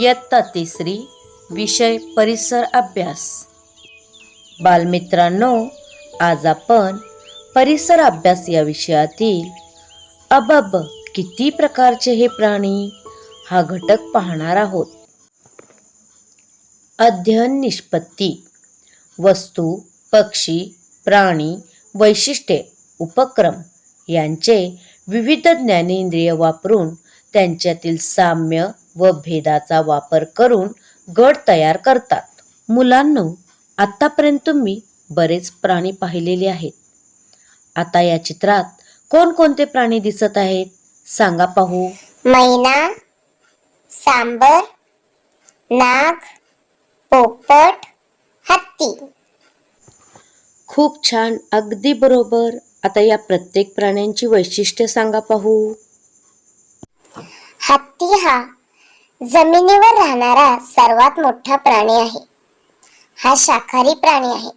इयत्ता तिसरी विषय परिसर अभ्यास. बालमित्रांनो आज आपण परिसर अभ्यास या विषयातील अबब किती प्रकारचे हे प्राणी हा घटक पाहणार आहोत. अध्ययन निष्पत्ती वस्तू पक्षी प्राणी वैशिष्ट्ये उपक्रम यांचे विविध ज्ञानेंद्रिय वापरून त्यांच्यातील साम्य व भेदाचा वापर करून गट तयार करतात. मुलांनो आत्तापर्यंत तुम्ही बरेच प्राणी पाहिलेले आहेत. आता या चित्रात कोणकोणते प्राणी दिसत आहेत? सांगा पाहू. मैना सांबर नाग पोपट हत्ती. खूप छान. अगदी बरोबर. आता या प्रत्येक प्राण्यांची वैशिष्ट्ये सांगा पाहू. हत्ती हा जमिनीवर राहणारा सर्वात मोठा प्राणी आहे. हा शाकाहारी प्राणी आहे.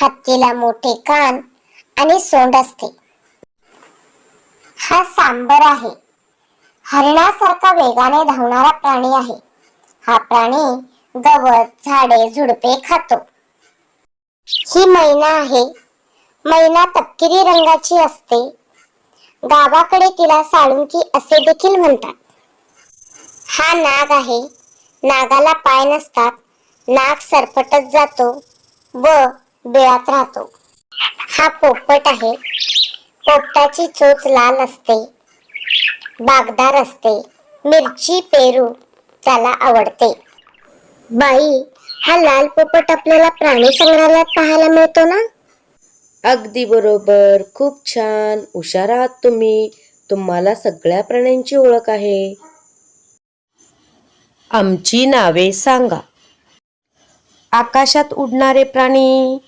हत्तीला मोठे कान आणि सोंड असते. हा सांबर आहे. हरणासारखा वेगाने धावणारा प्राणी आहे. हा प्राणी गवत झाडे झुडपे खातो. ही मैना आहे. मैना तपकिरी रंगाची असते. गावाकडे तिला साळुंकी असे देखील म्हणतात. हा नाग आहे. नागाला पाय नसतात. नाग सरपटत जातो व बिळात राहतो. हा पोपट आहे. पोपटाची चोच लाल असते. बागदार असते. मिरची पेरू त्याला आवडते. बाई हा लाल पोपट आपल्याला प्राणी संग्रहालयात पाहायला मिळतो ना? अगदी बरोबर. खूप छान. हुशार आहात तुम्ही. तुम्हाला सगळ्या प्राण्यांची ओळख आहे. आमची नावे सांगा. आकाशात उडणारे प्राणी.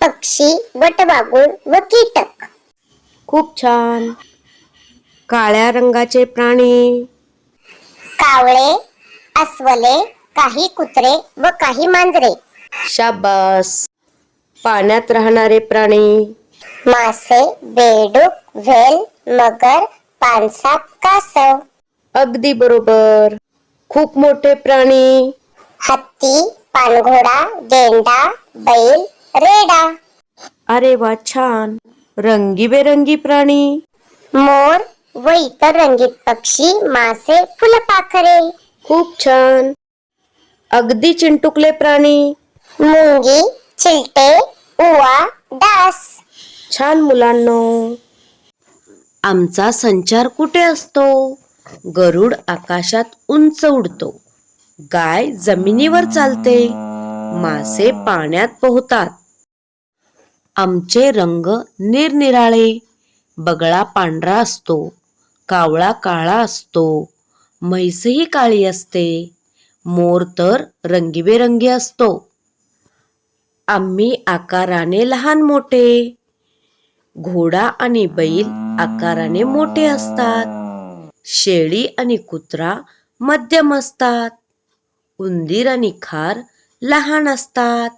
पक्षी वटवागुळ व कीटक. खूप छान. काळ्या रंगाचे प्राणी. कावळे अस्वले काही कुत्रे व काही मांजरे. शाबास. पाण्यात राहणारे प्राणी. मासे बेडूक व्हेल मगर पानसा कासव. अगदी बरोबर. खूप मोठे प्राणी. हत्ती पानघोडा गेंडा बैल रेडा. अरे वा छान. रंगीबेरंगी प्राणी. मोर व इतर रंगीत पक्षी मासे फुलपाखरे. खूप छान. अगदी चिंटुकले प्राणी. मुंगी चिलटे उवा डास. छान मुलांनो. आमचा संचार कुठे असतो? गरुड आकाशात उंच उडतो. गाय जमिनीवर चालते. मासे पाण्यात पोहतात. आमचे रंग निरनिराळे. बगळा पांढरा असतो. कावळा काळा असतो. म्हैसही काळी असते. मोर तर रंगीबेरंगी असतो. आम्ही आकाराने लहान मोठे. घोडा आणि बैल आकाराने मोठे असतात. शेळी आणि कुत्रा मध्यम असतात. उंदीर आणि खार लहान असतात.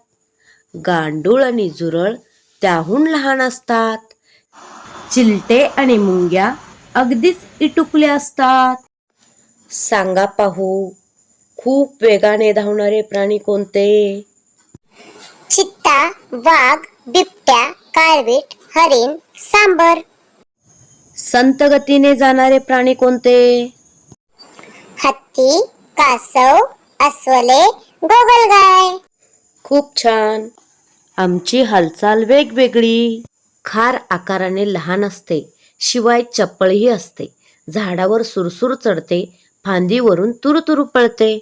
गांडूळ आणि जुरळ त्याहून लहान असतात. चिलटे आणि मुंग्या अगदीच इटुकले असतात. सांगा पाहू खूप वेगाने धावणारे प्राणी कोणते? चित्ता वाघ बिबट्या काळवीट हरिण सांबर. संत गतीने जाणारे प्राणी कोणते? हत्ती कासव अस्वले गोगलगाय. खूप छान. आमची हालचाल वेगवेगळी. खार आकाराने लहान असते शिवाय चप्पळही असते. झाडावर सुरसुर चढते फांदीवरून तुरुतुरु पळते.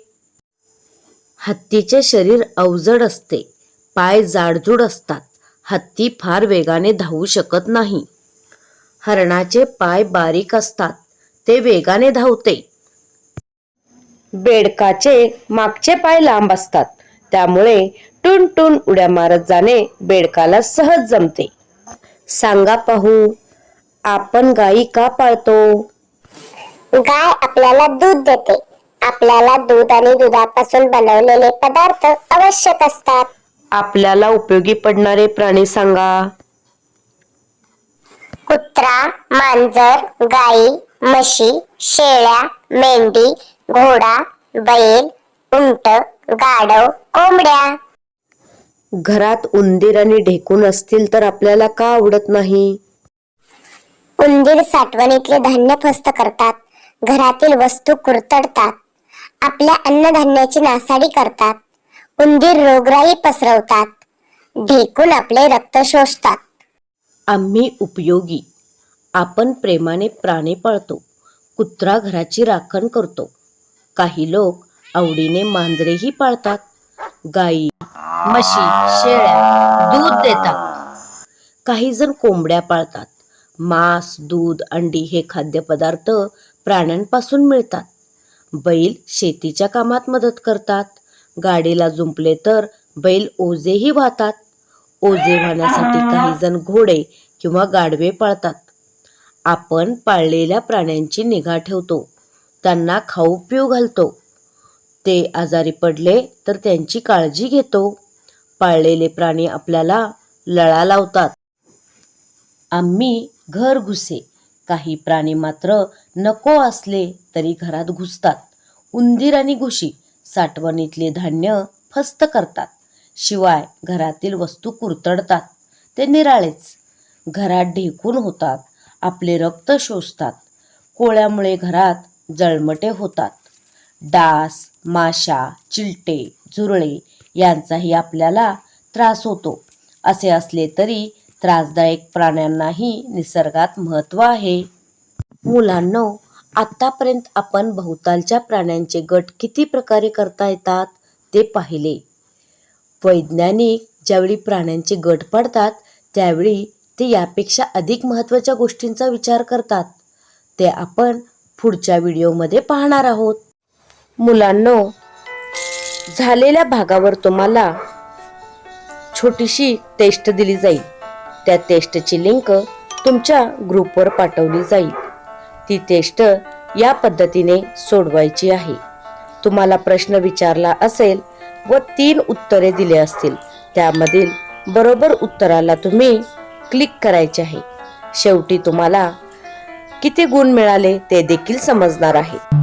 हत्तीचे शरीर अवजड असते पाय जाडजूड असतात. हत्ती फार वेगाने धावू शकत नाही. हरणाचे पाय बारीक असतात. ते वेगाने धावते. बेडकाचे मागचे पाय लांब असतात. त्यामुळे टुन टुन उड्या मारत जाणे बेडकाला सहज जमते. सांगा पाहू आपण गायी का पाळतो? गाय आपल्याला दूध देते. आपल्याला दूध आणि दुधापासून बनवलेले पदार्थ आवश्यक असतात. आपल्याला उपयोगी पडणारे प्राणी सांगा. कुत्रा मांजर गाई म्हशी शेळ्या मेंढी घोडा बैल उंट गाढव कोंबड्या. घरात उंदीर आणि ढेकून असतील तर आपल्याला का आवडत नाही? उंदीर साठवणीतले धान्य फस्त करतात. घरातील वस्तू कुरतडतात. आपल्या अन्नधान्याची नासाडी करतात. उंदीर रोगराई पसरवतात. ढेकून आपले रक्त शोषतात. आम्ही उपयोगी. आपण प्रेमाने प्राणे पाळतो कुत्रा घराची राखण करतो. काही लोक आवडीने मांजरेही पाळतात. गाई म्हशी शेळ्या दूध देतात. काही जण कोंबड्या पाळतात. मांस दूध अंडी हे खाद्यपदार्थ प्राण्यांपासून मिळतात. बैल शेतीच्या कामात मदत करतात. गाडीला जुंपले तर बैल ओझेही वाहतात. ओझे वाहण्यासाठी काही जण घोडे किंवा गाढवे पाळतात. आपण पाळलेल्या प्राण्यांची निगा ठेवतो. त्यांना खाऊ पिऊ घालतो. ते आजारी पडले तर त्यांची काळजी घेतो. पाळलेले प्राणी आपल्याला लळा लावतात. आम्ही घर घुसे. काही प्राणी मात्र नको असले तरी घरात घुसतात. उंदीर आणि घुशी साठवणीतले धान्य फस्त करतात. शिवाय घरातील वस्तू कुरतडतात. ते निराळेच. घरात ढेकून होतात. आपले रक्त शोषतात. कोळ्यामुळे घरात जळमटे होतात. डास माशा चिलटे झुरळे यांचाही आपल्याला त्रास होतो. असे असले तरी त्रासदायक प्राण्यांनाही निसर्गात महत्त्व आहे. मुलांनो आतापर्यंत आपण भोवतालच्या प्राण्यांचे गट किती प्रकारे करता येतात ते पाहिले. वैज्ञानिक ज्यावेळी प्राण्यांचे गट पाडतात त्यावेळी ते यापेक्षा अधिक महत्त्वाच्या गोष्टींचा विचार करतात. ते आपण पुढच्या व्हिडिओमध्ये पाहणार आहोत. मुलांनो झालेल्या भागावर तुम्हाला छोटीशी टेस्ट दिली जाईल. त्या टेस्टची लिंक तुमच्या ग्रुपवर पाठवली जाईल. ती टेस्ट या पद्धतीने सोडवायची आहे. तुम्हाला प्रश्न विचारला असेल व तीन उत्तरे दिले असतील. त्यामधील बरोबर उत्तराला तुम्ही क्लिक करायचे आहे. शेवटी तुम्हाला किती गुण मिळाले ते देखील समजणार आहे.